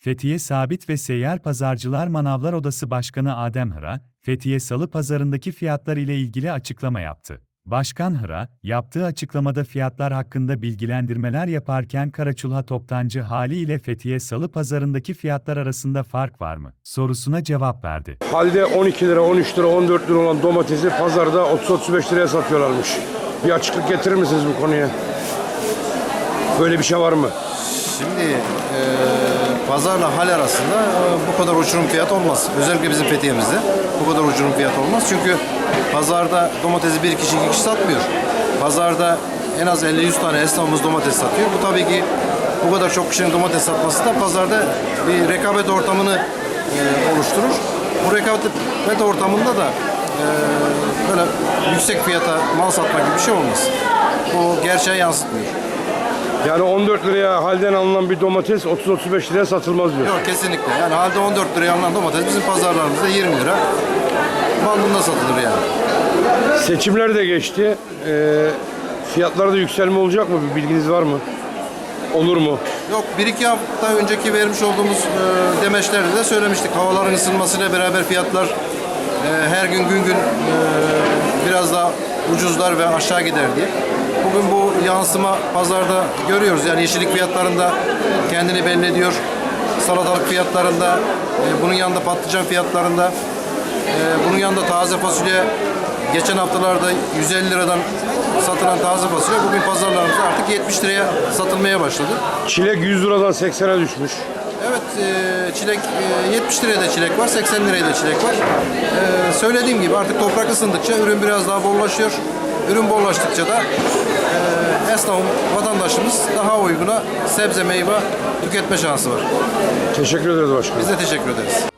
Fethiye Sabit ve Seyyar Pazarcılar Manavlar Odası Başkanı Adem Hıra, Fethiye Salı Pazarındaki fiyatlar ile ilgili açıklama yaptı. Başkan Hıra, yaptığı açıklamada fiyatlar hakkında bilgilendirmeler yaparken Karaçulha Toptancı hali ile Fethiye Salı Pazarındaki fiyatlar arasında fark var mı? sorusuna cevap verdi. Halde 12 lira, 13 lira, 14 lira olan domatesi pazarda 30-35 liraya satıyorlarmış. Bir açıklık getirir misiniz bu konuya? Böyle bir şey var mı? Şimdi e, pazarla hal arasında e, bu kadar uçurum fiyat olmaz. Özellikle bizim Fethiye'mizde bu kadar uçurum fiyat olmaz. Çünkü pazarda domatesi bir kişi iki kişi satmıyor. Pazarda en az 50-100 tane esnafımız domates satıyor. Bu tabii ki bu kadar çok kişinin domates satması da pazarda bir rekabet ortamını e, oluşturur. Bu rekabet ortamında da e, böyle yüksek fiyata mal satmak gibi bir şey olmaz. Bu gerçeği yansıtmıyor. Yani 14 liraya halden alınan bir domates 30-35 liraya satılmaz diyor. Yok kesinlikle. Yani halde 14 liraya alınan domates bizim pazarlarımızda 20 lira bandında satılır yani. Seçimler de geçti. Ee, fiyatlarda yükselme olacak mı? Bir bilginiz var mı? Olur mu? Yok bir iki hafta önceki vermiş olduğumuz e, demeçlerde de söylemiştik. Havaların ısınmasıyla beraber fiyatlar e, her gün gün gün e, biraz daha ucuzlar ve aşağı gider diye. Bugün bu yansıma pazarda görüyoruz. Yani yeşillik fiyatlarında kendini belli ediyor. Salatalık fiyatlarında, e, bunun yanında patlıcan fiyatlarında, e, bunun yanında taze fasulye geçen haftalarda 150 liradan satılan taze fasulye bugün pazarlarımızda artık 70 liraya satılmaya başladı. Çilek 100 liradan 80'e düşmüş. Evet, e, çilek e, 70 liraya da çilek var, 80 liraya da çilek var. E, söylediğim gibi artık toprak ısındıkça ürün biraz daha bollaşıyor. Ürün bollaştıkça da e, esnafım, vatandaşımız daha uyguna sebze meyve tüketme şansı var. Teşekkür ederiz başkanım. Biz de teşekkür ederiz.